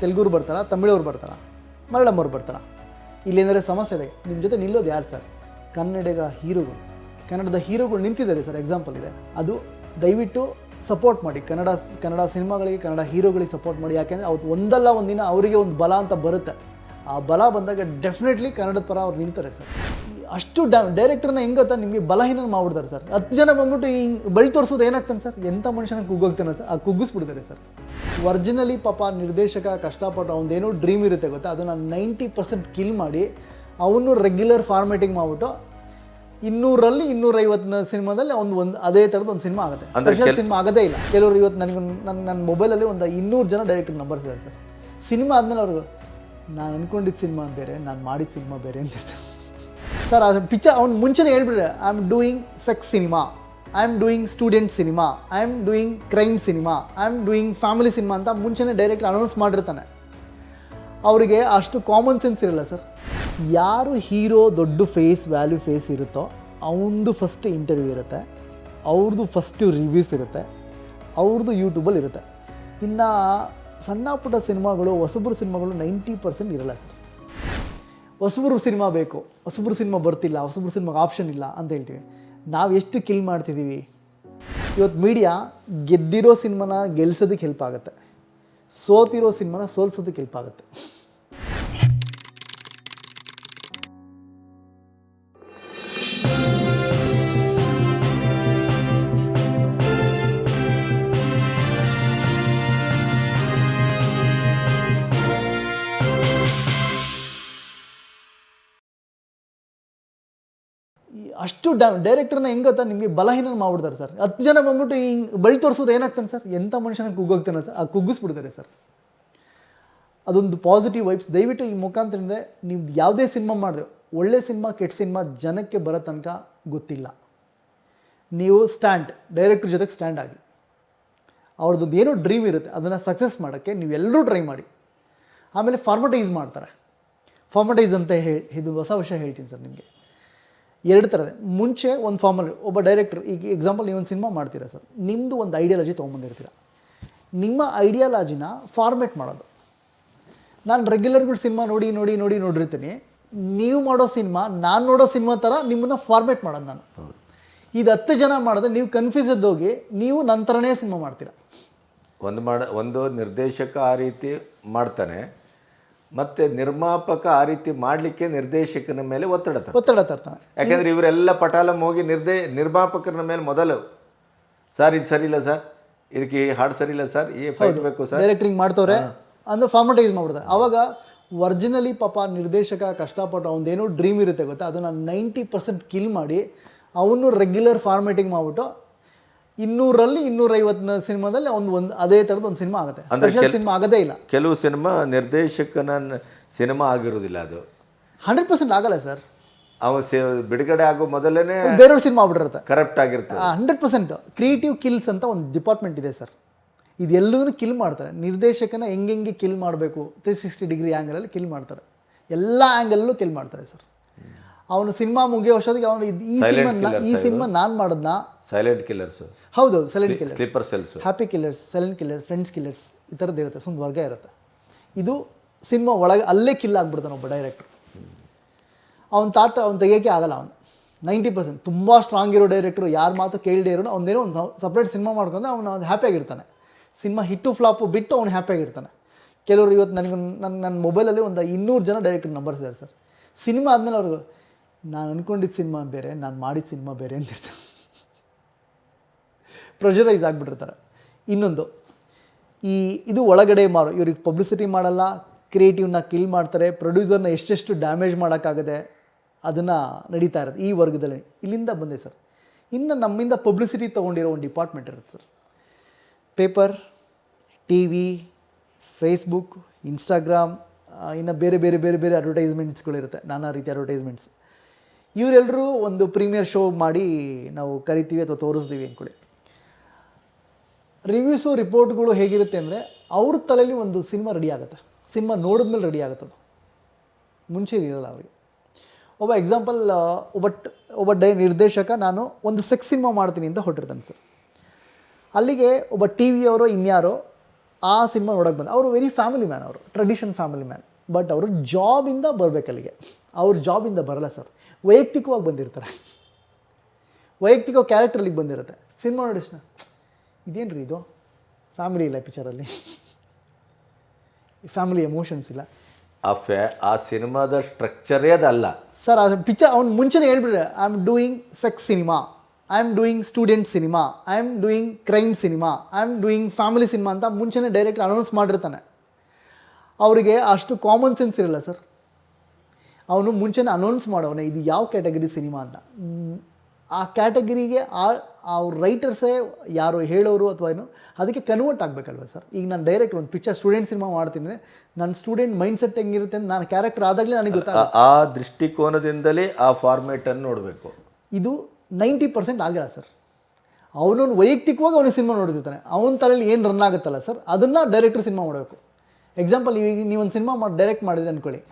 ತೆಲುಗುರು ಬರ್ತಾರಾ, ತಮಿಳವ್ರು ಬರ್ತಾರಾ ಮಲಯಾಳಮ್ಮವ್ರು ಬರ್ತಾರಾ? ಇಲ್ಲೇನಾದ್ರೆ ಸಮಸ್ಯೆ ಇದೆ. ನಿಮ್ಮ ಜೊತೆ ನಿಲ್ಲೋದು ಯಾರು ಸರ್? ಕನ್ನಡಿಗ ಹೀರೋಗಳು. ಕನ್ನಡದ ಹೀರೋಗಳು ನಿಂತಿದ್ದಾರೆ ಸರ್ ಎಕ್ಸಾಂಪಲ್ ಇದೆ. ಅದು ದಯವಿಟ್ಟು ಸಪೋರ್ಟ್ ಮಾಡಿ. ಕನ್ನಡ ಕನ್ನಡ ಸಿನಿಮಾಗಳಿಗೆ, ಕನ್ನಡ ಹೀರೋಗಳಿಗೆ ಸಪೋರ್ಟ್ ಮಾಡಿ. ಯಾಕೆಂದರೆ ಅವತ್ತು ಒಂದಲ್ಲ ಒಂದಿನ ಅವರಿಗೆ ಒಂದು ಬಲ ಅಂತ ಬರುತ್ತೆ. ಆ ಬಲ ಬಂದಾಗ ಡೆಫಿನೆಟ್ಲಿ ಕನ್ನಡದ ಪರ ಅವ್ರು ನಿಲ್ತಾರೆ ಸರ್. ಅಷ್ಟು ಡ್ಯಾ ಡೈರೆಕ್ಟರ್ನ ಹೆಂಗೆ ಗೊತ್ತಾ ನಿಮಗೆ ಬಲಹೀನ ಮಾಡ್ಬಿಡ್ತಾರೆ ಸರ್ ಹತ್ತು ಜನ ಬಂದ್ಬಿಟ್ಟು ಹಿಂಗೆ ಬಳಿ ತೋರಿಸೋದು ಏನಾಗ್ತಾನೆ ಸರ್ ಎಂಥ ಮನುಷ್ಯನ ಕುಗ್ಗೋಗ್ತಾನೆ ಸರ್ ಆ ಕುಗ್ಗಿಸ್ಬಿಡ್ತಾರೆ ಸರ್ ಒರ್ಜಿನಲಿ ಪಾಪ ನಿರ್ದೇಶಕ ಕಷ್ಟಪಟ್ಟು ಅವನದೇನೋ ಡ್ರೀಮ್ ಇರುತ್ತೆ ಗೊತ್ತಾ? ಅದನ್ನು ನೈಂಟಿ ಪರ್ಸೆಂಟ್ ಕಿಲ್ ಮಾಡಿ ಅವನು ರೆಗ್ಯುಲರ್ ಫಾರ್ಮೇಟಿಂಗ್ ಮಾಡಿಬಿಟ್ಟು ಇನ್ನೂರಲ್ಲಿ ಇನ್ನೂರೈವತ್ತು ಸಿನಿಮಾದಲ್ಲಿ ಒಂದು ಒಂದು ಅದೇ ಥರದ ಒಂದು ಸಿನಿಮಾ ಆಗುತ್ತೆ. ಸ್ಪೆಷಲ್ ಸಿನಿಮಾ ಆಗೋದೇ ಇಲ್ಲ. ಕೆಲವರು ಇವತ್ತು ನನಗೆ ನನ್ನ ನನ್ನ ಮೊಬೈಲಲ್ಲಿ ಒಂದು ಇನ್ನೂರು ಜನ ಡೈರೆಕ್ಟರ್ ನಂಬರ್ಸ್ ಇದ್ದಾರೆ ಸರ್ ಸಿನಿಮಾ ಆದಮೇಲೆ ಅವ್ರಿಗೆ ನಾನು ಅಂದ್ಕೊಂಡಿದ್ದ ಸಿನಿಮಾ ಬೇರೆ ನಾನು ಮಾಡಿದ ಸಿನಿಮಾ ಬೇರೆ ಅಂತ ಹೇಳ್ತಾರೆ. ಸರ್, ಆ ಪಿಕ್ಚರ್ ಅವ್ನು ಮುಂಚೆನೇ ಹೇಳ್ಬಿಟ್ರೆ I am doing sex cinema I am doing student cinema I am doing crime cinema I am doing family cinema ಅಂತ ಮುಂಚೆನೇ ಡೈರೆಕ್ಟ್ ಅನೌನ್ಸ್ ಮಾಡಿರ್ತಾನೆ. ಅವರಿಗೆ ಅಷ್ಟು ಕಾಮನ್ ಸೆನ್ಸ್ ಇರಲ್ಲ ಸರ್. ಯಾರು ಹೀರೋ ದೊಡ್ಡ ಫೇಸ್ ವ್ಯಾಲ್ಯೂ ಫೇಸ್ ಇರುತ್ತೋ ಅವನದು ಫಸ್ಟ್ ಇಂಟರ್ವ್ಯೂ ಇರುತ್ತೆ. ಅವ್ರದ್ದು ಫಸ್ಟು ರಿವ್ಯೂಸ್ ಇರುತ್ತೆ. ಅವ್ರದ್ದು ಯೂಟ್ಯೂಬಲ್ಲಿ ಇರುತ್ತೆ. ಇನ್ನು ಸಣ್ಣ ಪುಟ್ಟ ಸಿನಿಮಾಗಳು ಹೊಸಬ್ರ ಸಿನಿಮಾಗಳು ನೈಂಟಿ ಪರ್ಸೆಂಟ್ ಇರಲ್ಲ ಸರ್. ಹೊಸಬ್ರು ಸಿನಿಮಾ ಬೇಕು, ಹೊಸಬ್ರು ಸಿನಿಮಾ ಬರ್ತಿಲ್ಲ, ಹೊಸಬ್ರು ಸಿನಿಮಾಗೆ ಆಪ್ಷನ್ ಇಲ್ಲ ಅಂತ ಹೇಳ್ತೀವಿ. ನಾವು ಎಷ್ಟು ಕಿಲ್ ಮಾಡ್ತಿದ್ದೀವಿ ಇವತ್ತು ಮೀಡಿಯಾ ಗೆದ್ದಿರೋ ಸಿನಿಮಾನ ಗೆಲ್ಸೋದಕ್ಕೆ ಹೆಲ್ಪ್ ಆಗುತ್ತೆ. ಸೋತಿರೋ ಸಿನಿಮಾನ ಸೋಲ್ಸೋದಕ್ಕೆ ಹೆಲ್ಪ್ ಆಗುತ್ತೆ. ಅಷ್ಟು ಡ್ಯಾ ಡೈರೆಕ್ಟರ್ನ ಹೆಂಗತ್ತ ಗೊತ್ತಾ ನಿಮಗೆ ಬಲಹೀನ ಮಾಡ್ಬಿಡ್ತಾರೆ ಸರ್ ಹತ್ತು ಜನ ಬಂದ್ಬಿಟ್ಟು ಹಿಂಗೆ ಬಳಿ ತೋರಿಸೋದು ಏನಾಗ್ತಾನೆ ಸರ್ ಎಂಥ ಮನುಷ್ಯನ ಕುಗ್ಗೋಗ್ತಾನೆ ಸರ್ ಆ ಕುಗ್ಗಿಸ್ಬಿಡ್ತಾರೆ ಸರ್ ಅದೊಂದು ಪಾಸಿಟಿವ್ ವೈಬ್ಸ್ ದಯವಿಟ್ಟು ಈ ಮುಖಾಂತರದಿಂದ ನೀವು ಯಾವುದೇ ಸಿನಿಮಾ ಮಾಡಿದೆ ಒಳ್ಳೆ ಸಿನಿಮಾ ಕೆಟ್ಟ ಸಿನಿಮಾ ಜನಕ್ಕೆ ಬರೋ ತನಕ ಗೊತ್ತಿಲ್ಲ. ನೀವು ಸ್ಟ್ಯಾಂಡ್ ಡೈರೆಕ್ಟ್ರ್ ಜೊತೆಗೆ ಸ್ಟ್ಯಾಂಡ್ ಆಗಿ. ಅವ್ರದ್ದು ಏನೋ ಡ್ರೀಮ್ ಇರುತ್ತೆ. ಅದನ್ನು ಸಕ್ಸಸ್ ಮಾಡೋಕ್ಕೆ ನೀವೆಲ್ಲರೂ ಟ್ರೈ ಮಾಡಿ. ಆಮೇಲೆ ಫಾರ್ಮಟೈಸ್ ಮಾಡ್ತಾರೆ. ಫಾರ್ಮಟೈಸ್ ಅಂತ ಹೇಳಿ ಇದು ಹೊಸ ವಿಷಯ ಹೇಳ್ತೀನಿ ಸರ್ ನಿಮಗೆ. ಎರಡು ಥರದ ಮುಂಚೆ ಒಂದು ಫಾರ್ಮಲ್ಲಿ ಒಬ್ಬ ಡೈರೆಕ್ಟರ್ ಈಗ ಎಕ್ಸಾಂಪಲ್ ಒಂದು ಸಿನಿಮಾ ಮಾಡ್ತೀರಾ ಸರ್? ನಿಮ್ಮದು ಒಂದು ಐಡಿಯಾಲಜಿ ತೊಗೊಂಬಂದಿರ್ತೀರ. ನಿಮ್ಮ ಐಡಿಯಾಲಜಿನ ಫಾರ್ಮೇಟ್ ಮಾಡೋದು. ನಾನು ರೆಗ್ಯುಲರ್ಗಳು ಸಿನಿಮಾ ನೋಡಿ ನೋಡಿ ನೋಡಿ ನೋಡಿರ್ತೀನಿ. ನೀವು ಮಾಡೋ ಸಿನಿಮಾ ನಾನು ನೋಡೋ ಸಿನಿಮಾ ಥರ ನಿಮ್ಮನ್ನ ಫಾರ್ಮೇಟ್ ಮಾಡೋದು ನಾನು. ಇದು ಹತ್ತು ಜನ ಮಾಡಿದ್ರೆ ನೀವು ಕನ್ಫ್ಯೂಸ್ ಹೋಗಿ ನೀವು ನಂತರನೇ ಸಿನಿಮಾ ಮಾಡ್ತೀರಾ. ಒಂದು ಮಾಡ, ಒಂದು ನಿರ್ದೇಶಕ ಆ ರೀತಿ ಮಾಡ್ತಾನೆ. ಮತ್ತೆ ನಿರ್ಮಾಪಕ ಆ ರೀತಿ ಮಾಡಲಿಕ್ಕೆ ನಿರ್ದೇಶಕನ ಮೇಲೆ ಒತ್ತಡ ತರ್ತಾನೆ. ಒತ್ತಡ ತರ್ತಾನೆ ಯಾಕಂದ್ರೆ ಇವರೆಲ್ಲ ಪಟಾಲಂ ಹೋಗಿ ನಿರ್ದೇ ನಿರ್ಮಾಪಕರ ಮೇಲೆ ಮೊದಲು ಸರ್ ಇದು ಸರಿ ಇಲ್ಲ ಸರ್ ಇದಕ್ಕೆ ಹಾಡು ಸರಿ ಇಲ್ಲ ಸರ್ ಈ ಫೈಟ್ ಬೇಕು ಸರ್. ಡೈರೆಕ್ಟ್ರಿಂಗ್ ಮಾಡ್ತವ್ರೆ ಅಂದ್ರೆ ಫಾರ್ಮಟೈಸ್ ಮಾಡ್ಬಿಡ್ತಾರೆ ಅವಾಗ ಒರ್ಜಿನಲಿ ಪಾಪ ನಿರ್ದೇಶಕ ಕಷ್ಟಪಟ್ಟು ಅವನದೇನೋ ಡ್ರೀಮ್ ಇರುತ್ತೆ ಗೊತ್ತಾ? ಅದನ್ನು ನೈಂಟಿ ಪರ್ಸೆಂಟ್ ಕಿಲ್ ಮಾಡಿ ಅವನು ರೆಗ್ಯುಲರ್ ಫಾರ್ಮೇಟಿಂಗ್ ಮಾಡಿಬಿಟ್ಟು ಇನ್ನೂರಲ್ಲಿ ಇನ್ನೂರೈವತ್ತು ಸಿನಿಮಾದಲ್ಲಿ ಒಂದು ಒಂದು ಅದೇ ಥರದ ಒಂದು ಸಿನಿಮಾ ಆಗುತ್ತೆ. ಸ್ಪೆಷಲ್ ಸಿನಿಮಾ ಆಗದೇ ಇಲ್ಲ. ಕೆಲವು ಸಿನಿಮಾ ನಿರ್ದೇಶಕನ ಸಿನಿಮಾ ಆಗಿರೋದಿಲ್ಲ ಅದು. ಹಂಡ್ರೆಡ್ ಪರ್ಸೆಂಟ್ ಆಗಲ್ಲ ಸರ್. ಅವ ಬಿಡುಗಡೆ ಆಗೋ ಮೊದಲೇ ಬೇರೆಯವ್ರ ಸಿನಿಮಾ ಬಿಡಿರುತ್ತೆ ಕರೆಕ್ಟ್ ಆಗಿರುತ್ತೆ ಹಂಡ್ರೆಡ್ ಪರ್ಸೆಂಟ್ ಕ್ರಿಯೇಟಿವ್ ಕಿಲ್ಸ್ ಅಂತ ಒಂದು ಡಿಪಾರ್ಟ್ಮೆಂಟ್ ಇದೆ ಸರ್. ಇದೆಲ್ಲದನ್ನು ಕಿಲ್ ಮಾಡ್ತಾರೆ. ನಿರ್ದೇಶಕನ ಹೆಂಗೆ ಕಿಲ್ ಮಾಡಬೇಕು ತ್ರೀ ಸಿಕ್ಸ್ಟಿ ಡಿಗ್ರಿ ಆ್ಯಂಗಲಲ್ಲಿ ಕಿಲ್ ಮಾಡ್ತಾರೆ. ಎಲ್ಲ ಆ್ಯಂಗಲ್ಲೂ ಕಿಲ್ ಮಾಡ್ತಾರೆ ಸರ್. ಅವನು ಸಿನಿಮಾ ಮುಗಿಯೋ ಅಷ್ಟೊತ್ತಿಗೆ ಅವನು ಈ ಸಿನಿಮಾ ಈ ಸಿನಿಮಾ ನಾನು ಮಾಡೋದನ್ನ ಸೈಲೆಂಟ್ ಕಿಲ್ಲರ್ಸ್ ಹೌದು silent killers sleeper cells happy killers silent killer friends killers ಈ ಥರದ್ದು ಇರುತ್ತೆ ಸುಮ್ಮನೆ ವರ್ಗ ಇರುತ್ತೆ. ಇದು ಸಿನಿಮಾ ಒಳಗೆ ಅಲ್ಲೇ ಕಿಲ್ ಆಗ್ಬಿಡ್ತಾನೆ ಒಬ್ಬ ಡೈರೆಕ್ಟ್ರು ಅವ್ನು ತಾಟ ಅವ್ನು ತೆಗಿಯೋಕ್ಕೆ ಆಗಲ್ಲ ಅವನು. ನೈಂಟಿ ಪರ್ಸೆಂಟ್ ತುಂಬ ಸ್ಟ್ರಾಂಗ್ ಇರೋ ಡೈರೆಕ್ಟ್ರು ಯಾರು ಮಾತು ಕೇಳದೇ ಇರೋ ಅವನೇನೋ ಒಂದು ಸಪ್ರೇಟ್ ಸಿನಿಮಾ ಮಾಡ್ಕೊಂಡು ಅವನು ಅದು ಹ್ಯಾಪಿಯಾಗಿರ್ತಾನೆ ಸಿನಿಮಾ ಹಿಟ್ಟು ಫ್ಲಾಪು ಬಿಟ್ಟು ಅವ್ನು ಹ್ಯಾಪಿಯಾಗಿರ್ತಾನೆ ಕೆಲವರು ಇವತ್ತು ನನಗೆ ನನ್ನ ನನ್ನ ಮೊಬೈಲಲ್ಲಿ ಒಂದು ಇನ್ನೂರು ಜನ ಡೈರೆಕ್ಟರ್ ನಂಬರ್ಸ್ ಇದ್ದಾರೆ ಸರ್. ಸಿನಿಮಾ ಆದಮೇಲೆ ಅವ್ರಿಗೆ ನಾನು ಅಂದ್ಕೊಂಡಿದ್ದ ಸಿನಿಮಾ ಬೇರೆ, ನಾನು ಮಾಡಿದ ಸಿನಿಮಾ ಬೇರೆ ಅಂತ ಇರ್ತಾರೆ ಪ್ರೆಷರೈಸ್ ಆಗಿಬಿಟ್ಟಿರ್ತಾರೆ. ಇನ್ನೊಂದು, ಈ ಇದು ಒಳಗಡೆ ಮಾರು, ಇವ್ರಿಗೆ ಪಬ್ಲಿಸಿಟಿ ಮಾಡಲ್ಲ ಕ್ರಿಯೇಟಿವ್ನ ಕಿಲ್ ಮಾಡ್ತಾರೆ ಪ್ರೊಡ್ಯೂಸರ್ನ ಎಷ್ಟೆಷ್ಟು ಡ್ಯಾಮೇಜ್ ಮಾಡೋಕ್ಕಾಗದೆ ಅದನ್ನು ನಡೀತಾ ಇರೋದು ಈ ವರ್ಗದಲ್ಲಿ. ಇಲ್ಲಿಂದ ಬಂದೆ ಸರ್. ಇನ್ನು ನಮ್ಮಿಂದ ಪಬ್ಲಿಸಿಟಿ ತೊಗೊಂಡಿರೋ ಒಂದು ಡಿಪಾರ್ಟ್ಮೆಂಟ್ ಇರುತ್ತೆ sir. Paper T V Facebook Instagram ಇನ್ನು ಬೇರೆ ಬೇರೆ ಬೇರೆ ಬೇರೆ ಅಡ್ವರ್ಟೈಸ್ಮೆಂಟ್ಸ್ಗಳಿರುತ್ತೆ ನಾನಾ ರೀತಿ ಅಡ್ವರ್ಟೈಸ್ಮೆಂಟ್ಸ್ ಇವರೆಲ್ಲರೂ ಒಂದು ಪ್ರೀಮಿಯರ್ ಶೋ ಮಾಡಿ ನಾವು ಕರಿತೀವಿ ಅಥವಾ ತೋರಿಸ್ತೀವಿ ಅಂದ್ಕೊಳ್ಳಿ ರಿವ್ಯೂಸು, ರಿಪೋರ್ಟ್ಗಳು ಹೇಗಿರುತ್ತೆ ಅಂದರೆ ಅವ್ರ ತಲೆಯಲ್ಲಿ ಒಂದು ಸಿನಿಮಾ ರೆಡಿ ಆಗುತ್ತೆ. ಸಿನಿಮಾ ನೋಡಿದ್ಮೇಲೆ ರೆಡಿ ಆಗುತ್ತೆ ಅದು. ಮುಂಚೆ ಇರಲ್ಲ ಅವರಿಗೆ. ಒಬ್ಬ ಎಕ್ಸಾಂಪಲ್ ಒಬ್ಬ ಒಬ್ಬ ಡೈ, ನಿರ್ದೇಶಕ, ನಾನು ಒಂದು ಸೆಕ್ಸ್ ಸಿನಿಮಾ ಮಾಡ್ತೀನಿ ಅಂತ ಹೊರಟಿರ್ತಾನೆ ಸರ್. ಅಲ್ಲಿಗೆ ಒಬ್ಬ ಟಿ ವಿಯವರು ಇನ್ಯಾರೋ ಆ ಸಿನಿಮಾ ನೋಡೋಕೆ ಬಂದ ಅವರು ವೆರಿ ಫ್ಯಾಮಿಲಿ ಮ್ಯಾನ್ ಅವರು ಟ್ರೆಡಿಷನ್ ಫ್ಯಾಮಿಲಿ ಮ್ಯಾನ್ ಬಟ್ ಅವರು ಜಾಬಿಂದ ಬರಬೇಕು ಅಲ್ಲಿಗೆ. ಅವ್ರ ಜಾಬಿಂದ ಬರಲ್ಲ ಸರ್ ವೈಯಕ್ತಿಕವಾಗಿ ಬಂದಿರ್ತಾರೆ. ವೈಯಕ್ತಿಕ ಕ್ಯಾರೆಕ್ಟರ್ ಅಲ್ಲಿಗೆ ಬಂದಿರುತ್ತೆ. ಸಿನಿಮಾ ನೋಡಿಸ್ನ ಇದೇನು ರೀ ಇದು? ಫ್ಯಾಮಿಲಿ ಇಲ್ಲ ಪಿಕ್ಚರಲ್ಲಿ ಫ್ಯಾಮಿಲಿ ಎಮೋಷನ್ಸ್ ಇಲ್ಲ. ಆ ಫ್ಯಾ ಆ ಸಿನಿಮಾದ ಸ್ಟ್ರಕ್ಚರೇ ಅದಲ್ಲ. ಸರ್ ಆ ಪಿಕ್ಚರ್ ಅವ್ನು ಮುಂಚೆನೇ ಹೇಳ್ಬಿಟ್ರೆ I am doing sex cinema I am doing student cinema I am doing crime cinema I am doing family cinema ಅಂತ ಮುಂಚೆನೇ ಡೈರೆಕ್ಟ್ ಅನೌನ್ಸ್ ಮಾಡಿರ್ತಾನೆ. ಅವರಿಗೆ ಅಷ್ಟು ಕಾಮನ್ ಸೆನ್ಸ್ ಇರಲ್ಲ ಸರ್ ಅವನು ಮುಂಚೆನೇ ಅನೌನ್ಸ್ ಮಾಡೋವನೇ ಇದು ಯಾವ ಕ್ಯಾಟಗರಿ ಸಿನಿಮಾ ಅಂತ? ಆ ಕ್ಯಾಟಗರಿಗೆ ಆ ಅವ್ರ ರೈಟರ್ಸೇ ಯಾರು ಹೇಳೋರು ಅಥವಾ ಏನು ಅದಕ್ಕೆ ಕನ್ವರ್ಟ್ ಆಗಬೇಕಲ್ವ ಸರ್ ಈಗ ನಾನು ಡೈರೆಕ್ಟ್ ಒಂದು ಪಿಕ್ಚರ್ ಸ್ಟೂಡೆಂಟ್ ಸಿನಿಮಾ ಮಾಡ್ತೀನಿ ನನ್ನ ಸ್ಟೂಡೆಂಟ್ ಮೈಂಡ್ಸೆಟ್ ಹೆಂಗಿರುತ್ತೆ ಅಂತ ನಾನು ಕ್ಯಾರೆಕ್ಟರ್ ಆದಾಗಲೇ ನನಗೆ ಗೊತ್ತಾಗುತ್ತೆ. ಆ- ಆ ದೃಷ್ಟಿಕೋನದಿಂದಲೇ ಆ ಫಾರ್ಮೇಟನ್ನು ನೋಡಬೇಕು. ಇದು ನೈಂಟಿ ಪರ್ಸೆಂಟ್ ಆಗಿಲ್ಲ ಸರ್ ಅವನೊಂದು ವೈಯಕ್ತಿಕವಾಗಿ ಅವನಿಗೆ ಸಿನಿಮಾ ನೋಡ್ತಿರ್ತಾನೆ. ಅವನ ತಲೆಯಲ್ಲಿ ಏನು ರನ್ ಆಗುತ್ತಲ್ಲ ಸರ್ ಅದನ್ನು ಡೈರೆಕ್ಟರ್ ಸಿನಿಮಾ ಮಾಡಬೇಕು. ಎಕ್ಸಾಂಪಲ್ ಈಗ ಒಂದು ಸಿನಿಮಾ ಮಾಡಿ ಡೈರೆಕ್ಟ್ ಮಾಡಿದ್ರೆ ಅಂದ್ಕೊಳ್ಳಿ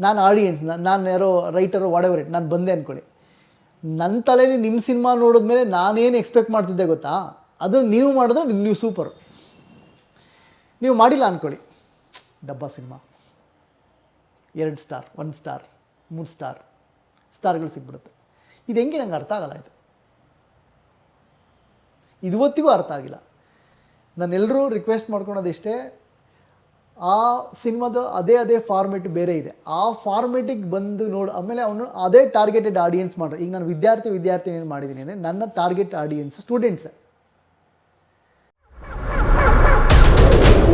ನಾನು ಆಡಿಯನ್ಸ್ ನಾನು ಯಾರೋ ರೈಟರು ವಾಡೆವರ್ ಇಟ್ ನಾನು ಬಂದೆ ಅಂದ್ಕೊಳ್ಳಿ ನನ್ನ ತಲೆಯಲ್ಲಿ ನಿಮ್ಮ ಸಿನಿಮಾ ನೋಡಿದ್ಮೇಲೆ ನಾನೇನು ಎಕ್ಸ್ಪೆಕ್ಟ್ ಮಾಡ್ತಿದ್ದೆ ಗೊತ್ತಾ? ಅದು ನೀವು ಮಾಡಿದ್ರೆ ನೀವು ಸೂಪರು ನೀವು ಮಾಡಿಲ್ಲ ಅಂದ್ಕೊಳ್ಳಿ ಡಬ್ಬ ಸಿನಿಮಾ ಎರಡು ಸ್ಟಾರ್ ಒನ್ ಸ್ಟಾರ್ ಮೂರು ಸ್ಟಾರ್ ಸ್ಟಾರ್ಗಳು ಸಿಗ್ಬಿಡುತ್ತೆ. ಇದು ಹೆಂಗೆ ನಂಗೆ ಅರ್ಥ ಆಗಲ್ಲ ಇದು. ಇದುವತ್ತಿಗೂ ಅರ್ಥ ಆಗಿಲ್ಲ. ನಾನೆಲ್ಲರೂ ರಿಕ್ವೆಸ್ಟ್ ಮಾಡ್ಕೊಳೋದಿಷ್ಟೇ ಆ ಸಿನಿಮಾದ ಅದೇ ಅದೇ ಫಾರ್ಮೆಟ್ ಬೇರೆ ಇದೆ. ಆ ಫಾರ್ಮೆಟಿಗೆ ಬಂದು ನೋಡಿ ಆಮೇಲೆ ಅವನು ಅದೇ ಟಾರ್ಗೆಟೆಡ್ ಆಡಿಯನ್ಸ್ ಮಾಡ್ರೆ. ಈಗ ನಾನು ವಿದ್ಯಾರ್ಥಿ ವಿದ್ಯಾರ್ಥಿ ಏನು ಮಾಡಿದ್ದೀನಿ ಅಂದರೆ ನನ್ನ ಟಾರ್ಗೆಟ್ ಆಡಿಯನ್ಸ್ ಸ್ಟೂಡೆಂಟ್ಸ್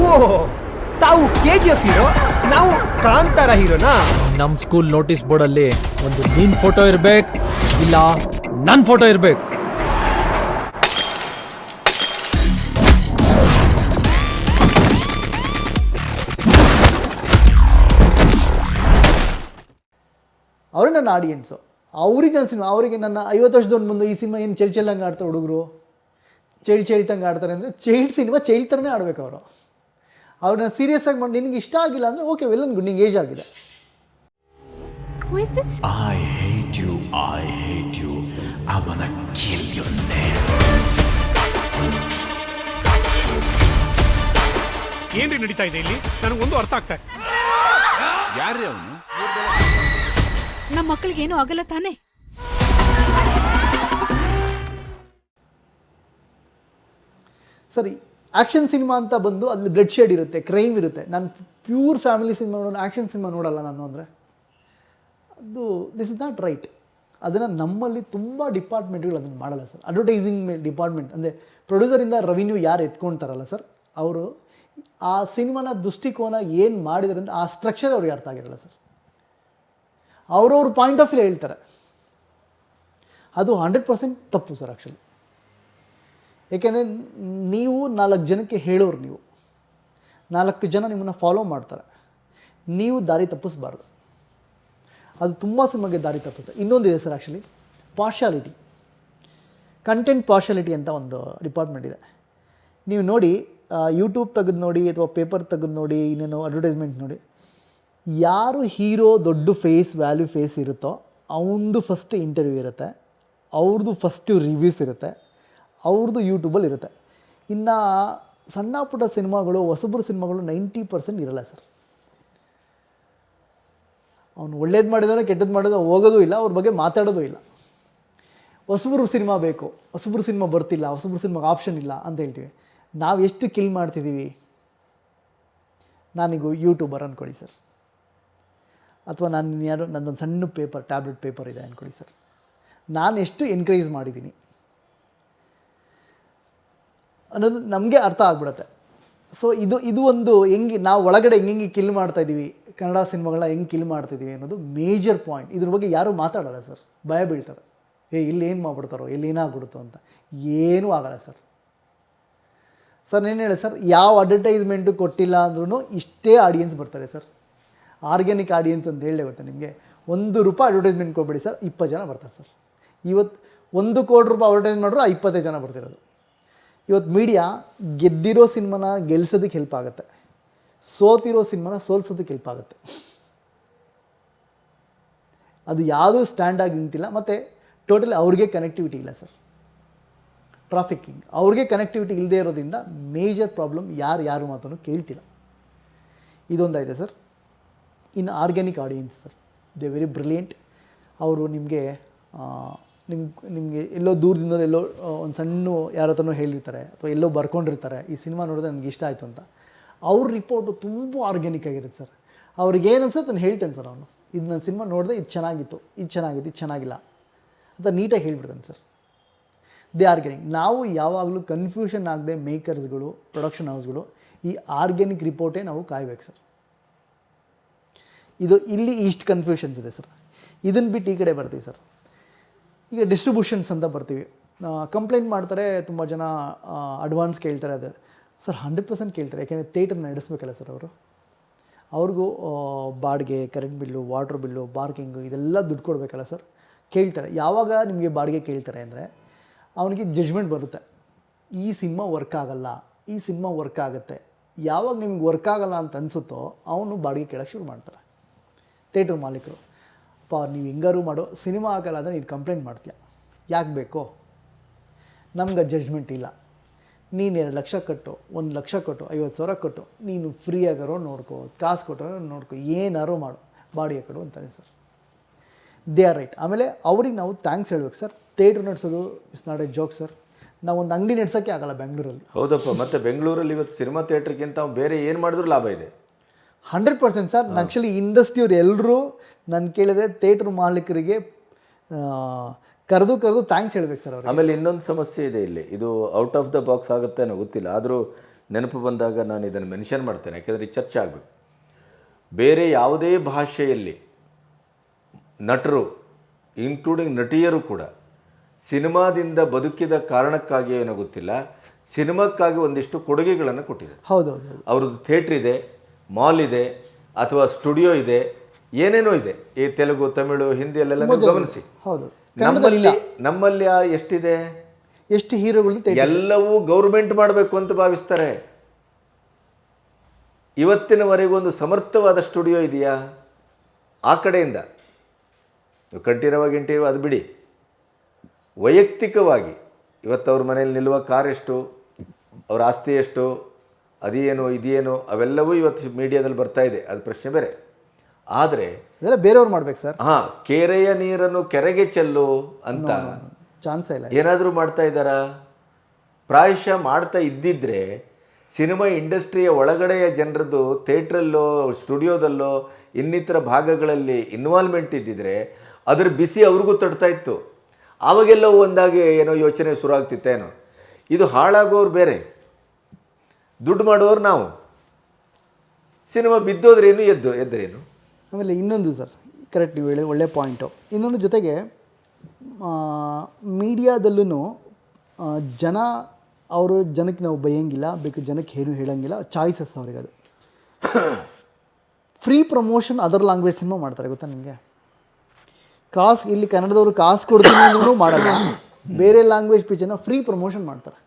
ಓ ತಾವು ಕೆ ಜಿ ಎಫ್ ಹೀರೋ ನಾವು ಕಾಂತಾರ ಹೀರೋನಾ? ನಮ್ಮ ಸ್ಕೂಲ್ ನೋಟಿಸ್ ಬೋರ್ಡಲ್ಲಿ ಒಂದು ನಿನ್ ಫೋಟೋ ಇರ್ಬೇಕು ಇಲ್ಲ ನನ್ನ ಫೋಟೋ ಇರ್ಬೇಕು. ಅವರೇ ನನ್ನ ಆಡಿಯನ್ಸು ಅವ್ರಿಗೆ ನನ್ನ ಸಿನಿಮಾ ಅವರಿಗೆ ನನ್ನ ಐವತ್ತು ವರ್ಷದೊಂದು ಮುಂದೆ ಈ ಸಿನಿಮಾ ಏನು ಚೆಲ್ ಚೆಲ್ಲಂಗೆ ಆಡ್ತಾರೆ ಹುಡುಗರು? ಚೈಲ್ಡ್ ಚೈಲ್ಡ್ತಂಗೆ ಆಡ್ತಾರೆ ಅಂದರೆ ಚೈಲ್ಡ್ ಸಿನಿಮಾ ಚೈಲ್ಡ್ ಥರನೇ ಆಡಬೇಕು ಅವರು. ಅವ್ರನ್ನ ಸೀರಿಯಸ್ ಆಗಿ ಮಾಡಿ ನಿನಗೆ ಇಷ್ಟ ಆಗಿಲ್ಲ ಅಂದರೆ ಓಕೆ ವೆಲ್ ಗುಡ್ ನಿಂಗೆ ಏಜ್ ಆಗಿದೆ? I hate you wanna kill your nails. ಏನ್ರಿ ನಡೀತಾ ಇದೆ ಇಲ್ಲಿ? ನನಗೊಂದು ಅರ್ಥ ಆಗ್ತಾ ಇಲ್ಲ. ಯಾರ್ರೀ ಅವನು? ನಮ್ಮ ಮಕ್ಕಳಿಗೇನು ಆಗಲ್ಲ ತಾನೆ? ಸರಿ ಆ್ಯಕ್ಷನ್ ಸಿನಿಮಾ ಅಂತ ಬಂದು ಅಲ್ಲಿ ಬ್ಲಡ್ ಶೇಡ್ ಇರುತ್ತೆ, ಕ್ರೈಮ್ ಇರುತ್ತೆ. ನಾನು ಪ್ಯೂರ್ ಫ್ಯಾಮಿಲಿ ಸಿನಿಮಾ ನೋಡೋಣ ಆ್ಯಕ್ಷನ್ ಸಿನಿಮಾ ನೋಡಲ್ಲ ನಾನು ಅಂದರೆ? ಅದು ದಿಸ್ ಇಸ್ ನಾಟ್ ರೈಟ್ ಅದನ್ನು ನಮ್ಮಲ್ಲಿ ತುಂಬ ಡಿಪಾರ್ಟ್ಮೆಂಟ್ಗಳು ಅದನ್ನು ಮಾಡಲ್ಲ ಸರ್. ಅಡ್ವರ್ಟೈಸಿಂಗ್ ಮೇಲೆ ಡಿಪಾರ್ಟ್ಮೆಂಟ್ ಅಂದರೆ ಪ್ರೊಡ್ಯೂಸರಿಂದ ರೆವಿನ್ಯೂ ಯಾರು ಎತ್ಕೊಳ್ತಾರಲ್ಲ ಸರ್, ಅವರು ಆ ಸಿನಿಮಾನ ದೃಷ್ಟಿಕೋನ ಏನು ಮಾಡಿದ್ರಿಂದ ಆ ಸ್ಟ್ರಕ್ಚರ್ ಅವ್ರಿಗೆ ಅರ್ಥ ಆಗಿರಲ್ಲ ಸರ್. ಅವ್ರವ್ರ ಪಾಯಿಂಟ್ ಆಫ್ ವ್ಯೂ ಹೇಳ್ತಾರೆ. ಅದು ಹಂಡ್ರೆಡ್ ಪರ್ಸೆಂಟ್ ತಪ್ಪು ಸರ್ ಆ್ಯಕ್ಚುಲಿ ಏಕೆಂದರೆ ನೀವು ನಾಲ್ಕು ಜನಕ್ಕೆ ಹೇಳೋರು ನೀವು. ನಾಲ್ಕು ಜನ ನಿಮ್ಮನ್ನು ಫಾಲೋ ಮಾಡ್ತಾರೆ. ನೀವು ದಾರಿ ತಪ್ಪಿಸ್ಬಾರ್ದು. ಅದು ತುಂಬ ಸಿನಿಮಾಗೆ ದಾರಿ ತಪ್ಪುತ್ತೆ ಇನ್ನೊಂದಿದೆ sir actually partiality content partiality ಅಂತ ಒಂದು ಡಿಪಾರ್ಟ್ಮೆಂಟ್ ಇದೆ. ನೀವು ನೋಡಿ ಯೂಟ್ಯೂಬ್ ತೆಗೆದು ನೋಡಿ ಅಥವಾ ಪೇಪರ್ ತೆಗೆದು ನೋಡಿ, ಇನ್ನೇನು ಅಡ್ವರ್ಟೈಸ್ಮೆಂಟ್ ನೋಡಿ ಯಾರು ಹೀರೋ ದೊಡ್ಡ ಫೇಸ್, ವ್ಯಾಲ್ಯೂ ಫೇಸ್ ಇರುತ್ತೋ ಅವನದು ಫಸ್ಟ್ ಇಂಟರ್ವ್ಯೂ ಇರುತ್ತೆ. ಅವ್ರದ್ದು ಫಸ್ಟು ರಿವ್ಯೂಸ್ ಇರುತ್ತೆ. ಅವ್ರದ್ದು ಯೂಟ್ಯೂಬಲ್ಲಿ ಇರುತ್ತೆ. ಇನ್ನು ಸಣ್ಣ ಪುಟ್ಟ ಸಿನಿಮಾಗಳು, ಹೊಸಬ್ರ ಸಿನಿಮಾಗಳು ನೈಂಟಿ ಪರ್ಸೆಂಟ್ ಇರಲ್ಲ ಸರ್ ಅವನು ಒಳ್ಳೇದು ಮಾಡಿದಾನೆ ಕೆಟ್ಟದ್ದು ಮಾಡಿದ ಹೋಗೋದು ಇಲ್ಲ, ಅವ್ರ ಬಗ್ಗೆ ಮಾತಾಡೋದು ಇಲ್ಲ. ಹೊಸಬ್ರು ಸಿನಿಮಾ ಬೇಕು, ಹೊಸಬ್ರು ಸಿನಿಮಾ ಬರ್ತಿಲ್ಲ, ಹೊಸಬ್ರು ಸಿನಿಮಾಗೆ ಆಪ್ಷನ್ ಇಲ್ಲ ಅಂತ ಹೇಳ್ತೀವಿ. ನಾವು ಎಷ್ಟು ಕಿಲ್ ಮಾಡ್ತಿದ್ದೀವಿ ನಾನಿಗೂ ಯೂಟ್ಯೂಬರ್ ಅಂದ್ಕೊಳ್ಳಿ ಸರ್ ಅಥವಾ ನಾನು ಯಾರು ನನ್ನೊಂದು ಸಣ್ಣ ಪೇಪರ್ ಟ್ಯಾಬ್ಲೆಟ್ ಪೇಪರ್ ಇದೆ ಅಂದ್ಕೊಳ್ಳಿ ಸರ್. ನಾನು ಎಷ್ಟು ಎನ್ಕರೇಜ್ ಮಾಡಿದ್ದೀನಿ? ಅನ್ನೋದು ನಮಗೆ ಅರ್ಥ ಆಗ್ಬಿಡುತ್ತೆ. ಸೊ ಇದು ಇದು ಒಂದು ಹೆಂಗೆ ನಾವು ಒಳಗಡೆ ಹೆಂಗೆ ಕಿಲ್ ಮಾಡ್ತಾ ಇದ್ದೀವಿ, ಕನ್ನಡ ಸಿನಿಮಾಗಳನ್ನ ಹೆಂಗೆ ಕಿಲ್ ಮಾಡ್ತಾಯಿದ್ದೀವಿ ಅನ್ನೋದು ಮೇಜರ್ ಪಾಯಿಂಟ್ ಇದ್ರ ಬಗ್ಗೆ ಯಾರೂ ಮಾತಾಡಲ್ಲ ಸರ್. ಭಯ ಬೀಳ್ತಾರೆ. ಏ, ಇಲ್ಲಿ ಏನು ಮಾಡ್ಬಿಡ್ತಾರೋ, ಇಲ್ಲಿ ಏನಾಗ್ಬಿಡುತ್ತೋ ಅಂತ. ಏನೂ ಆಗಲ್ಲ ಸರ್. ಸರ್ ಏನು ಹೇಳಿ ಸರ್, ಯಾವ ಅಡ್ವರ್ಟೈಸ್ಮೆಂಟು ಕೊಟ್ಟಿಲ್ಲ ಅಂದ್ರೂ ಇಷ್ಟೇ ಆಡಿಯನ್ಸ್ ಬರ್ತಾರೆ ಸರ್. ಆರ್ಗ್ಯಾನಿಕ್ ಆಡಿಯನ್ಸ್ ಅಂತ ಹೇಳೇ ಗೊತ್ತಾ ನಿಮಗೆ? ಒಂದು ರೂಪಾಯಿ ಅಡ್ವರ್ಟೈಸ್ಮೆಂಟ್ ಕೊಟ್ಬಿಡಿ ಸರ್, ಇಪ್ಪತ್ತು ಜನ ಬರ್ತಾರೆ ಸರ್. ಇವತ್ತು ಒಂದು ಕೋಟಿ ರೂಪಾಯಿ ಅಡ್ವರ್ಟೈಸ್ ಮಾಡಿದ್ರು ಇಪ್ಪತ್ತೈದು ಜನ ಬರ್ತಿರೋದು. ಇವತ್ತು ಮೀಡಿಯಾ ಗೆದ್ದಿರೋ ಸಿನಿಮಾನ ಗೆಲ್ಸೋದಕ್ಕೆ ಹೆಲ್ಪ್ ಆಗುತ್ತೆ. ಸೋತಿರೋ ಸಿನಿಮಾನ ಸೋಲ್ಸೋದಕ್ಕೆ ಹೆಲ್ಪ್ ಆಗುತ್ತೆ. ಅದು ಯಾವುದೂ ಸ್ಟ್ಯಾಂಡ್ ಆಗಿ ನಿಂತಿಲ್ಲ, ಮತ್ತು ಟೋಟಲಿ ಅವ್ರಿಗೆ ಕನೆಕ್ಟಿವಿಟಿ ಇಲ್ಲ ಸರ್. ಟ್ರಾಫಿಕ್ಕಿಂಗ್ ಅವ್ರಿಗೆ ಕನೆಕ್ಟಿವಿಟಿ ಇಲ್ಲದೆ ಇರೋದ್ರಿಂದ ಮೇಜರ್ ಪ್ರಾಬ್ಲಮ್ ಯಾರು ಯಾರು ಮಾತನ್ನು ಕೇಳ್ತಿಲ್ಲ. ಇದೊಂದಾಯಿತು ಸರ್? ಇನ್ನು organic audience, sir. They very brilliant. ಅವರು ನಿಮಗೆ ನಿಮ್, ನಿಮಗೆ ಎಲ್ಲೋ ದೂರದಿಂದ ಎಲ್ಲೋ ಒಂದು ಸಣ್ಣ ಯಾರ ಹತ್ರನೂ ಹೇಳಿರ್ತಾರೆ ಅಥವಾ ಎಲ್ಲೋ ಬರ್ಕೊಂಡಿರ್ತಾರೆ, ಈ ಸಿನಿಮಾ ನೋಡಿದ್ರೆ ನನಗೆ ಇಷ್ಟ ಆಯಿತು ಅಂತ. ಅವ್ರ ರಿಪೋರ್ಟು ತುಂಬ ಆರ್ಗ್ಯಾನಿಕ್ ಆಗಿರುತ್ತೆ, ಸರ್. ಅವ್ರಿಗೆ ಏನು ಅನ್ಸುತ್ತೆ ನಾನು ಹೇಳ್ತೇನೆ, ಸರ್ ಅವನು. ಇದು ನನ್ನ ಸಿನಿಮಾ ನೋಡಿದೆ ಇದು ಚೆನ್ನಾಗಿತ್ತು ಇದು ಚೆನ್ನಾಗಿತ್ತು, ಇದು ಚೆನ್ನಾಗಿಲ್ಲ ಅಂತ ನೀಟಾಗಿ ಹೇಳ್ಬಿಡ್ತಾನೆ, ಸರ್. They organic. ನಾವು ಯಾವಾಗಲೂ ಕನ್ಫ್ಯೂಷನ್ ಆಗದೆ ಮೇಕರ್ಸ್ಗಳು ಪ್ರೊಡಕ್ಷನ್ ಹೌಸ್ಗಳು ಈ ಆರ್ಗ್ಯಾನಿಕ್ ರಿಪೋರ್ಟೇ ನಾವು ಕಾಯ್ಬೇಕು, ಸರ್. ಇದು ಇಲ್ಲಿ ಇಷ್ಟು ಕನ್ಫ್ಯೂಷನ್ಸ್ ಇದೆ ಸರ್ ಇದನ್ನು ಬಿಟ್ಟು ಈ ಕಡೆ ಬರ್ತೀವಿ ಸರ್ ಈಗ ಡಿಸ್ಟ್ರಿಬ್ಯೂಷನ್ಸ್ ಅಂತ ಬರ್ತೀವಿ. ಕಂಪ್ಲೇಂಟ್ ಮಾಡ್ತಾರೆ, ತುಂಬ ಜನ ಅಡ್ವಾನ್ಸ್ ಕೇಳ್ತಾರೆ ಅದು. ಸರ್ ಹಂಡ್ರೆಡ್ ಪರ್ಸೆಂಟ್ ಕೇಳ್ತಾರೆ. ಯಾಕೆಂದರೆ ಥಿಯೇಟರ್ ನಡೆಸ್ಬೇಕಲ್ಲ ಸರ್ ಅವರು. ಅವ್ರಿಗೂ ಬಾಡಿಗೆ current bill water bill parking ಇದೆಲ್ಲ ದುಡ್ಡು ಕೊಡಬೇಕಲ್ಲ ಸರ್ ಕೇಳ್ತಾರೆ. ಯಾವಾಗ ನಿಮಗೆ ಬಾಡಿಗೆ ಕೇಳ್ತಾರೆ ಅಂದರೆ, ಅವನಿಗೆ ಜಜ್ಮೆಂಟ್ ಬರುತ್ತೆ. ಈ ಸಿನಿಮಾ ವರ್ಕ್ ಆಗಲ್ಲ. ಈ ಸಿನಿಮಾ ವರ್ಕ್ ಆಗುತ್ತೆ. ಯಾವಾಗ ನಿಮ್ಗೆ ವರ್ಕ್ ಆಗಲ್ಲ ಅಂತ ಅನಿಸುತ್ತೋ, ಅವನು ಬಾಡಿಗೆ ಕೇಳೋಕ್ಕೆ ಶುರು ಮಾಡ್ತಾರೆ. ಥಿಯೇಟ್ರ್ ಮಾಲೀಕರು. ಅಪ್ಪ, ನೀವು ಹಿಂಗಾರು ಮಾಡೋ ಸಿನಿಮಾ ಆಗಲ್ಲ ಅಂದರೆ ನೀನು ಕಂಪ್ಲೇಂಟ್ ಮಾಡ್ತೀಯ? ಯಾಕೆ ಬೇಕೋ? ನಮ್ಗೆ ಜಡ್ಜ್ಮೆಂಟ್ ಇಲ್ಲ. ನೀನು ಎರಡು ಲಕ್ಷ ಕಟ್ಟು, ಒಂದು ಲಕ್ಷ ಕೊಟ್ಟು, ಐವತ್ತು ಸಾವಿರ ಕೊಟ್ಟು, ನೀನು ಫ್ರೀಯಾಗಾರೋ ನೋಡ್ಕೋ, ಕಾಸು ಕೊಟ್ಟರೋ ನೋಡ್ಕೋ, ಏನಾರೋ ಮಾಡು, ಬಾಡಿಗೆ ಕೊಡು ಅಂತಾನೆ ಸರ್. ದೇ ಆರ್ ರೈಟ್ ಆಮೇಲೆ ಅವ್ರಿಗೆ ನಾವು ಥ್ಯಾಂಕ್ಸ್ ಹೇಳ್ಬೇಕು ಸರ್. ಥಿಯೇಟ್ರ್ ನಡೆಸೋದು it's not a joke sir. ನಾವು ಒಂದು ಅಂಗಡಿ ನಡೆಸೋಕ್ಕೆ ಆಗಲ್ಲ ಬೆಂಗಳೂರಲ್ಲಿ ಹೌದಪ್ಪ, ಮತ್ತೆ ಬೆಂಗಳೂರಲ್ಲಿ ಇವತ್ತು ಸಿನಿಮಾ ಥಿಯೇಟ್ರ್ಗಿಂತ ಬೇರೆ ಏನು ಮಾಡಿದ್ರು ಲಾಭ ಇದೆ? Hundred percent sir. ಆ್ಯಕ್ಚುಲಿ ಇಂಡಸ್ಟ್ರಿಯವ್ರು ಎಲ್ಲರೂ ನಾನು ಕೇಳಿದೆ ಥಿಯೇಟ್ರ್ ಮಾಲೀಕರಿಗೆ ಕರೆದು ಕರೆದು ಥ್ಯಾಂಕ್ಸ್ ಹೇಳ್ಬೇಕು ಸರ್ ಅವ್ರಿಗೆ. ಆಮೇಲೆ ಇನ್ನೊಂದು ಸಮಸ್ಯೆ ಇದೆ ಇಲ್ಲಿ. ಇದು ಔಟ್ ಆಫ್ ದ ಬಾಕ್ಸ್ ಆಗುತ್ತೆ ಅನ್ನೋ ಗೊತ್ತಿಲ್ಲ. ಆದರೂ ನೆನಪು ಬಂದಾಗ ನಾನು ಇದನ್ನು ಮೆನ್ಷನ್ ಮಾಡ್ತೇನೆ. ಯಾಕೆಂದರೆ ಚರ್ಚೆ ಆಗಬೇಕು. ಬೇರೆ ಯಾವುದೇ ಭಾಷೆಯಲ್ಲಿ ನಟರು ಇನ್ಕ್ಲೂಡಿಂಗ್ ನಟಿಯರು ಕೂಡ ಸಿನಿಮಾದಿಂದ ಬದುಕಿದ ಕಾರಣಕ್ಕಾಗಿ ಏನೋ ಗೊತ್ತಿಲ್ಲ ಸಿನಿಮಾಕ್ಕಾಗಿ ಒಂದಿಷ್ಟು ಕೊಡುಗೆಗಳನ್ನು ಕೊಟ್ಟಿದ್ದಾರೆ. ಹೌದೌದು. ಹೌದು ಅವ್ರದ್ದು ಥಿಯೇಟ್ರ್ ಇದೆ ಮಾಲ್ ಇದೆ ಅಥವಾ ಸ್ಟುಡಿಯೋ ಇದೆ ಏನೇನೋ ಇದೆ. ಈ ತೆಲುಗು ತಮಿಳು ಹಿಂದಿಯಲ್ಲೆಲ್ಲ ನೀವು ಗಮನಿಸಿ. ಹೌದು. ನಮ್ಮಲ್ಲಿ ನಮ್ಮಲ್ಲಿ ಆ ಎಷ್ಟಿದೆ? ಎಷ್ಟು ಹೀರೋಗಳು ಎಲ್ಲವೂ ಗೌರ್ಮೆಂಟ್ ಮಾಡಬೇಕು ಅಂತ ಭಾವಿಸ್ತಾರೆ. ಇವತ್ತಿನವರೆಗೂ ಒಂದು ಸಮರ್ಥವಾದ ಸ್ಟುಡಿಯೋ ಇದೆಯಾ? ಆ ಕಡೆಯಿಂದ. ಕಂಠೀರವ ಗಿಂಟೀರವ ಅದು ಬಿಡಿ. ವೈಯಕ್ತಿಕವಾಗಿ ಇವತ್ತು ಅವ್ರ ಮನೇಲಿ ನಿಲ್ಲುವ ಕಾರ್ ಎಷ್ಟು? ಅವ್ರ ಆಸ್ತಿ ಎಷ್ಟು? ಅದೇನು ಇದೇನು ಅವೆಲ್ಲವೂ ಇವತ್ತು ಮೀಡಿಯಾದಲ್ಲಿ ಬರ್ತಾ ಇದೆ. ಅದು ಪ್ರಶ್ನೆ ಬೇರೆ. ಆದರೆ ಇದೆಲ್ಲ ಬೇರೆಯವ್ರು ಮಾಡ್ಬೇಕು ಸರ್. ಹಾಂ ಕೆರೆಯ ನೀರನ್ನು ಕೆರೆಗೆ ಚೆಲ್ಲು ಅಂತ ಚಾನ್ಸ್ ಇಲ್ಲ. ಏನಾದರೂ ಮಾಡ್ತಾ ಇದ್ದಾರಾ? ಪ್ರಾಯಶಃ ಮಾಡ್ತಾ ಇದ್ದಿದ್ರೆ ಸಿನಿಮಾ ಇಂಡಸ್ಟ್ರಿಯ ಒಳಗಡೆಯ ಜನರದ್ದು ಥಿಯೇಟ್ರಲ್ಲೋ ಸ್ಟುಡಿಯೋದಲ್ಲೋ ಇನ್ನಿತರ ಭಾಗಗಳಲ್ಲಿ ಇನ್ವಾಲ್ವ್ಮೆಂಟ್ ಇದ್ದಿದ್ರೆ ಅದ್ರ ಬಿಸಿ ಅವ್ರಿಗೂ ತಡ್ತಾ ಇತ್ತು. ಆವಾಗೆಲ್ಲವೂ ಒಂದಾಗಿ ಏನೋ ಯೋಚನೆ ಶುರು ಆಗ್ತಿತ್ತೇನೋ. ಇದು ಹಾಳಾಗೋರು ಬೇರೆ. ದುಡ್ಡು ಮಾಡುವವರು ನಾವು. ಸಿನಿಮಾ ಬಿದ್ದೋದ್ರೇನು ಎದ್ದು ಎದ್ದರೇನು ಆಮೇಲೆ ಇನ್ನೊಂದು ಸರ್ ಕರೆಕ್ಟ್ ನೀವು ಹೇಳಿ, ಒಳ್ಳೆ ಪಾಯಿಂಟು ಇನ್ನೊಂದು ಜೊತೆಗೆ ಮೀಡಿಯಾದಲ್ಲೂ ಜನ ಅವರು ಜನಕ್ಕೆ ನಾವು ಬೈಯಂಗಿಲ್ಲ ಬೇಕು ಜನಕ್ಕೆ ಏನು ಹೇಳಂಗಿಲ್ಲ ಚಾಯ್ಸಸ್ ಅವ್ರಿಗೆ ಅದು. Free promotion other language cinema ಮಾಡ್ತಾರೆ, ಗೊತ್ತಾ ನಿಮಗೆ? ಕಾಸು, ಇಲ್ಲಿ ಕನ್ನಡದವರು ಕಾಸು ಕೊಡ್ತೀನಿ ಅಂದ್ರೂ ಮಾಡಲ್ಲ. ಬೇರೆ ಲ್ಯಾಂಗ್ವೇಜ್ ಪಿಕ್ಚರ್ನ ಫ್ರೀ ಪ್ರಮೋಷನ್ ಮಾಡ್ತಾರೆ.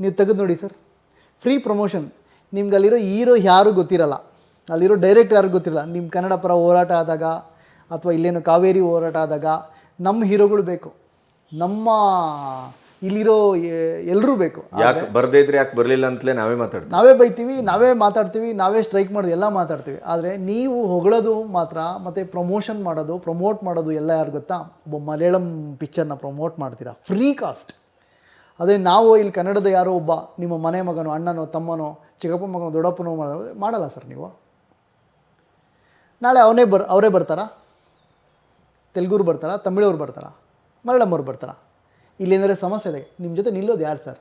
ನೀವು ತೆಗೆದು ನೋಡಿ ಸರ್. Free promotion. ನಿಮ್ಗೆ ಅಲ್ಲಿರೋ ಹೀರೋ ಯಾರು ಗೊತ್ತಿರಲ್ಲ. ಅಲ್ಲಿರೋ ಡೈರೆಕ್ಟ್ ಯಾರು ಗೊತ್ತಿರಲ್ಲ. ನಿಮ್ಮ ಕನ್ನಡ ಪರ ಹೋರಾಟ ಆದಾಗ ಅಥವಾ ಇಲ್ಲೇನು ಕಾವೇರಿ ಹೋರಾಟ ಆದಾಗ ನಮ್ಮ ಹೀರೋಗಳು ಬೇಕು. ನಮ್ಮ ಇಲ್ಲಿರೋ ಎಲ್ಲರೂ ಬೇಕು. ಯಾಕೆ ಬರದೇ ಇದ್ರೆ ಯಾಕೆ ಬರಲಿಲ್ಲ ಅಂತಲೇ ನಾವೇ ಮಾತಾಡ್ತೀವಿ. ನಾವೇ ಬೈತೀವಿ ನಾವೇ ಮಾತಾಡ್ತೀವಿ ನಾವೇ ಸ್ಟ್ರೈಕ್ ಮಾಡೋದು ಎಲ್ಲ ಮಾತಾಡ್ತೀವಿ. ಆದರೆ ನೀವು ಹೊಗಳೋದು ಮಾತ್ರ ಮತ್ತು ಪ್ರಮೋಷನ್ ಮಾಡೋದು ಪ್ರಮೋಟ್ ಮಾಡೋದು ಎಲ್ಲ ಯಾರು ಗೊತ್ತಾ? ಒಬ್ಬ ಮಲಯಾಳಂ ಪಿಕ್ಚರ್ನ ಪ್ರಮೋಟ್ ಮಾಡ್ತೀರಾ. Free cost. ಅದೇ ನಾವು ಇಲ್ಲಿ ಕನ್ನಡದ ಯಾರೋ ಒಬ್ಬ ನಿಮ್ಮ ಮನೆ ಮಗನೋ, ಅಣ್ಣನೋ, ತಮ್ಮನೋ ಚಿಕ್ಕಪ್ಪ ಮಗನೋ, ದೊಡ್ಡಪ್ಪನೋ ಮಾಡಲ್ಲ ಸರ್ ನೀವು? ನಾಳೆ ಅವನೇ ಬರ್, ಅವರೇ ಬರ್ತಾರಾ? ತೆಲುಗುರು ಬರ್ತಾರಾ? ತಮಿಳವ್ರು ಬರ್ತಾರಾ? ಮಲಯಾಳಮ್ಮವ್ರು ಬರ್ತಾರಾ? ಇಲ್ಲೇಂದರೆ ಸಮಸ್ಯೆ ಇದೆ? ನಿಮ್ಮ ಜೊತೆ ನಿಲ್ಲೋದು ಯಾರು ಸರ್?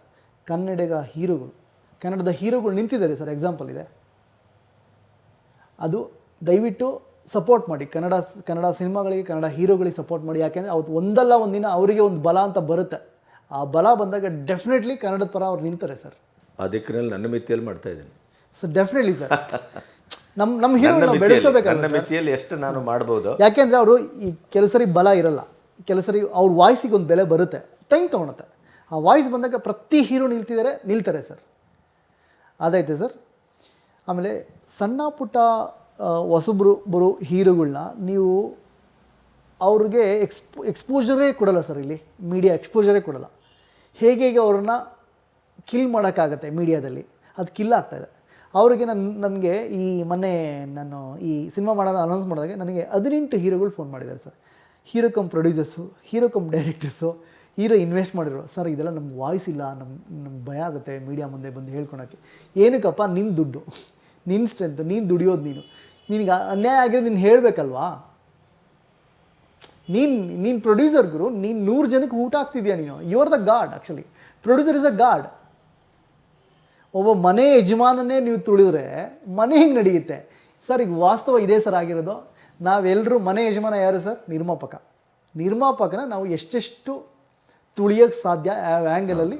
ಕನ್ನಡಿಗ ಹೀರೋಗಳು, ಕನ್ನಡದ ಹೀರೋಗಳು ನಿಂತಿದ್ದಾರೆ ಸರ್ ಎಕ್ಸಾಂಪಲ್ ಇದೆ. ಅದು ದಯವಿಟ್ಟು ಸಪೋರ್ಟ್ ಮಾಡಿ. ಕನ್ನಡ ಕನ್ನಡ ಸಿನಿಮಾಗಳಿಗೆ, ಕನ್ನಡ ಹೀರೋಗಳಿಗೆ ಸಪೋರ್ಟ್ ಮಾಡಿ. ಯಾಕೆಂದರೆ ಅವತ್ತು ಒಂದಲ್ಲ ಒಂದಿನ ಅವರಿಗೆ ಒಂದು ಬಲ ಅಂತ ಬರುತ್ತೆ. ಆ ಬಲ ಬಂದಾಗ ಡೆಫಿನೆಟ್ಲಿ ಕನ್ನಡದ ಪರ ಅವ್ರು ನಿಲ್ತಾರೆ ಸರ್. ಅದಕ್ಕೆ ದಿಕ್ಕಿನಲ್ಲಿ ನನ್ನ ಮಿತಿಯಲ್ಲಿ ಮಾಡ್ತಾ ಇದ್ದೀನಿ. Sir definitely sir. ನಮ್ಮ ನಮ್ಮ ಹೀರೋ ನಾವು ಬೆಳೆಸ್ಕೋಬೇಕಲ್ಲ ನನ್ನ ಮಿತಿಯಲ್ಲಿ ಎಷ್ಟು ನಾನು ಮಾಡ್ಬೋದು? ಯಾಕೆಂದರೆ ಅವರು ಈ ಕೆಲವು ಸರಿ ಬಲ ಇರಲ್ಲ. ಕೆಲವು ಸರಿ ಅವ್ರ ವಾಯ್ಸಿಗೆ ಒಂದು ಬೆಲೆ ಬರುತ್ತೆ. ಟೈಮ್ ತೊಗೊಳುತ್ತೆ. ಆ ವಾಯ್ಸ್ ಬಂದಾಗ ಪ್ರತಿ ಹೀರೋ ನಿಲ್ತಿದ್ದಾರೆ ನಿಲ್ತಾರೆ ಸರ್. ಅದೈತೆ ಸರ್? ಆಮೇಲೆ ಸಣ್ಣ ಪುಟ್ಟ ಹೊಸಬ್ರು ಬರೋ ಹೀರೋಗಳನ್ನ ನೀವು ಅವ್ರಿಗೆ ಎಕ್ಸ್ಪೋ ಎಕ್ಸ್ಪೋಜರೇ ಕೊಡಲ್ಲ ಸರ್ ಇಲ್ಲಿ ಮೀಡಿಯಾ ಎಕ್ಸ್ಪೋಜರೇ ಕೊಡಲ್ಲ. ಹೇಗೆ ಹೇಗೆ ಅವ್ರನ್ನ ಕಿಲ್ ಮಾಡೋಕ್ಕಾಗತ್ತೆ ಮೀಡಿಯಾದಲ್ಲಿ ಅದು ಕಿಲ್ ಆಗ್ತಾಯಿದೆ ಅವರಿಗೆ ನನ್ನ ನನಗೆ ಈ ಮೊನ್ನೆ ನಾನು ಈ ಸಿನಿಮಾ ಮಾಡೋದು ಅನೌನ್ಸ್ ಮಾಡಿದಾಗ ನನಗೆ ಹದಿನೆಂಟು ಹೀರೋಗಳು ಫೋನ್ ಮಾಡಿದ್ದಾರೆ sir hero come producers hero come directors hero invest ಮಾಡಿರೋ ಸರ್ ಇದೆಲ್ಲ ನಮ್ಗೆ ವಾಯ್ಸ್ ಇಲ್ಲ ನಮ್ಮ ನಮ್ಗೆ ಭಯ ಆಗುತ್ತೆ ಮೀಡಿಯಾ ಮುಂದೆ ಬಂದು ಹೇಳ್ಕೊಳಕ್ಕೆ. ಏನಕ್ಕಪ್ಪ ನಿನ್ನ ದುಡ್ಡು ನಿನ್ನ ಸ್ಟ್ರೆಂತ್ ನೀನು ದುಡಿಯೋದು ನೀನು. ನಿನಗೆ ಅನ್ಯಾಯ ಆಗಿರೋದು ನೀನು ಹೇಳಬೇಕಲ್ವಾ? ನೀನು ನೀನು ಪ್ರೊಡ್ಯೂಸರ್ ಗುರು ನೀನು ನೂರು ಜನಕ್ಕೆ ಊಟ ಆಗ್ತಿದ್ಯಾ ನೀನು? You are the god actually producer is a god ಒಬ್ಬ ಮನೆ ಯಜಮಾನನೇ ನೀವು ತುಳಿದ್ರೆ ಮನೆ ಹೆಂಗೆ ನಡೆಯುತ್ತೆ? ಸರ್ ಈಗ ವಾಸ್ತವ ಇದೇ ಸರ್ ಆಗಿರೋದು. ನಾವೆಲ್ಲರೂ ಮನೆ ಯಜಮಾನ ಯಾರು ಸರ್ ನಿರ್ಮಾಪಕ. ನಿರ್ಮಾಪಕನ ನಾವು ಎಷ್ಟೆಷ್ಟು ತುಳಿಯೋಕ್ಕೆ ಸಾಧ್ಯ ಯಾವ ಆ್ಯಂಗಲಲ್ಲಿ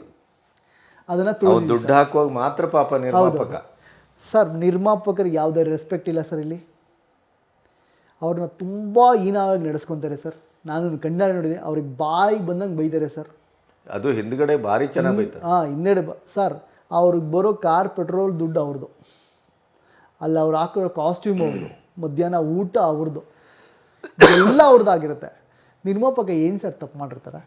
ಅದನ್ನು ತುಳಿ ದುಡ್ಡು ಹಾಕುವಾಗ ಮಾತ್ರ ಪಾಪ ನಿರ್ಮಾಪಕ. ಸರ್ ನಿರ್ಮಾಪಕರಿಗೆ ಯಾವುದೇ ರೆಸ್ಪೆಕ್ಟ್ ಇಲ್ಲ ಸರ್ ಇಲ್ಲಿ. ಅವ್ರನ್ನ ತುಂಬ ಹೀನಾಗಿ ನಡೆಸ್ಕೊತಾರೆ ಸರ್. ನಾನು ಕಣ್ಣಾರೆ ನೋಡಿದೆ. ಅವ್ರಿಗೆ ಬಾಯಿ ಬಂದಂಗೆ ಬೈತಾರೆ ಸರ್. ಅದು ಹಿಂದ್ಗಡೆ ಭಾರಿ ಚೆನ್ನಾಗಿ ಹಾಂ ಹಿಂದ್ಗಡೆ ಬ ಸರ್ ಅವ್ರಿಗೆ ಬರೋ ಕಾರ್ ಪೆಟ್ರೋಲ್ ದುಡ್ಡು ಅವ್ರದ್ದು. ಅಲ್ಲಿ ಅವ್ರು ಹಾಕಿರೋ ಕಾಸ್ಟ್ಯೂಮ್ ಅವ್ರದ್ದು. ಮಧ್ಯಾಹ್ನ ಊಟ ಅವ್ರದ್ದು. ಎಲ್ಲ ಅವ್ರದ್ದಾಗಿರುತ್ತೆ ನಿರ್ಮಾಪಕ ಏನು ಸರ್ ತಪ್ಪು ಮಾಡಿರ್ತಾರೆ?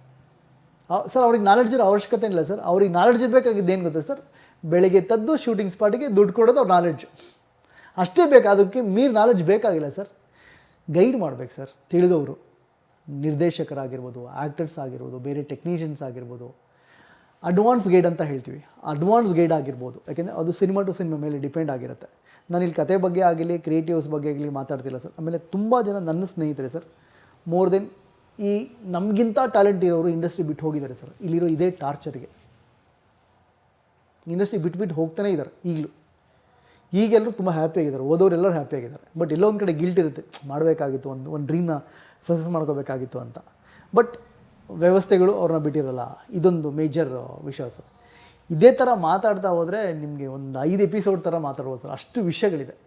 ಸರ್ ಅವ್ರಿಗೆ ನಾಲೆಡ್ಜ್ ಇರೋ ಅವಶ್ಯಕತೆ ಇಲ್ಲ ಸರ್. ಅವ್ರಿಗೆ ನಾಲೆಡ್ಜ್ ಇರಬೇಕಾಗಿದ್ದು ಏನು ಗೊತ್ತಾ ಸರ್? ಬೆಳಗ್ಗೆ ತದ್ದು ಶೂಟಿಂಗ್ ಸ್ಪಾಟಿಗೆ ದುಡ್ಡು ಕೊಡೋದು ಅವ್ರ ನಾಲೆಡ್ಜ್ ಅಷ್ಟೇ ಬೇಕು? ಅದಕ್ಕೆ ಮೀರ್ ನಾಲೆಡ್ಜ್ ಬೇಕಾಗಿಲ್ಲ ಸರ್. ಗೈಡ್ ಮಾಡ್ಬೇಕು ಸರ್. ತಿಳಿದವರು. ನಿರ್ದೇಶಕರಾಗಿರ್ಬೋದು ಆ್ಯಕ್ಟರ್ಸ್ ಆಗಿರ್ಬೋದು, ಬೇರೆ ಟೆಕ್ನಿಷಿಯನ್ಸ್ ಆಗಿರ್ಬೋದು. ಅಡ್ವಾನ್ಸ್ ಗೈಡ್ ಅಂತ ಹೇಳ್ತೀವಿ. ಅಡ್ವಾನ್ಸ್ ಗೈಡ್ ಆಗಿರ್ಬೋದು. ಯಾಕೆಂದರೆ ಅದು ಸಿನಿಮಾ ಟು ಸಿನಿಮಾ ಮೇಲೆ ಡಿಪೆಂಡ್ ಆಗಿರುತ್ತೆ. ನಾನು ಇಲ್ಲಿ ಕತೆ ಬಗ್ಗೆ ಆಗಲಿ ಕ್ರಿಯೇಟಿವ್ಸ್ ಬಗ್ಗೆ ಆಗಲಿ ಮಾತಾಡ್ತಿಲ್ಲ ಸರ್. ಆಮೇಲೆ ತುಂಬ ಜನ ನನ್ನ ಸ್ನೇಹಿತರೆ ಸರ್. ಮೋರ್ ದೆನ್ ಈ ನಮಗಿಂತ ಟ್ಯಾಲೆಂಟ್ ಇರೋರು ಇಂಡಸ್ಟ್ರಿ ಬಿಟ್ಟು ಹೋಗಿದ್ದಾರೆ ಸರ್. ಇಲ್ಲಿರೋ ಇದೇ ಟಾರ್ಚರ್ಗೆ ಇಂಡಸ್ಟ್ರಿ ಬಿಟ್ಟು ಬಿಟ್ಟು ಹೋಗ್ತಾನೆ ಇದ್ದಾರೆ, ಈಗಲೂ. ಈಗೆಲ್ಲರೂ ತುಂಬ ಹ್ಯಾಪಿಯಾಗಿದ್ದಾರೆ ಓದೋರೆಲ್ಲರೂ ಹ್ಯಾಪಿಯಾಗಿದ್ದಾರೆ ಬಟ್ ಎಲ್ಲೋ ಒಂದು ಕಡೆ ಗಿಲ್ಟ್ ಇರುತ್ತೆ. ಮಾಡಬೇಕಾಗಿತ್ತು ಒಂದು ಒಂದು ಡ್ರೀಮ್ನ ಸಕ್ಸಸ್ ಮಾಡ್ಕೋಬೇಕಾಗಿತ್ತು ಅಂತ. ಬಟ್ ವ್ಯವಸ್ಥೆಗಳು ಅವ್ರನ್ನ ಬಿಟ್ಟಿರಲ್ಲ. ಇದೊಂದು ಮೇಜರ್ ವಿಷಯ ಸರ್ ಇದೇ ಥರ ಮಾತಾಡ್ತಾ ಹೋದರೆ ನಿಮಗೆ ಒಂದು ಐದು ಎಪಿಸೋಡ್ ಥರ ಮಾತಾಡ್ಬೋದು ಸರ್. ಅಷ್ಟು ವಿಷಯಗಳಿದೆ.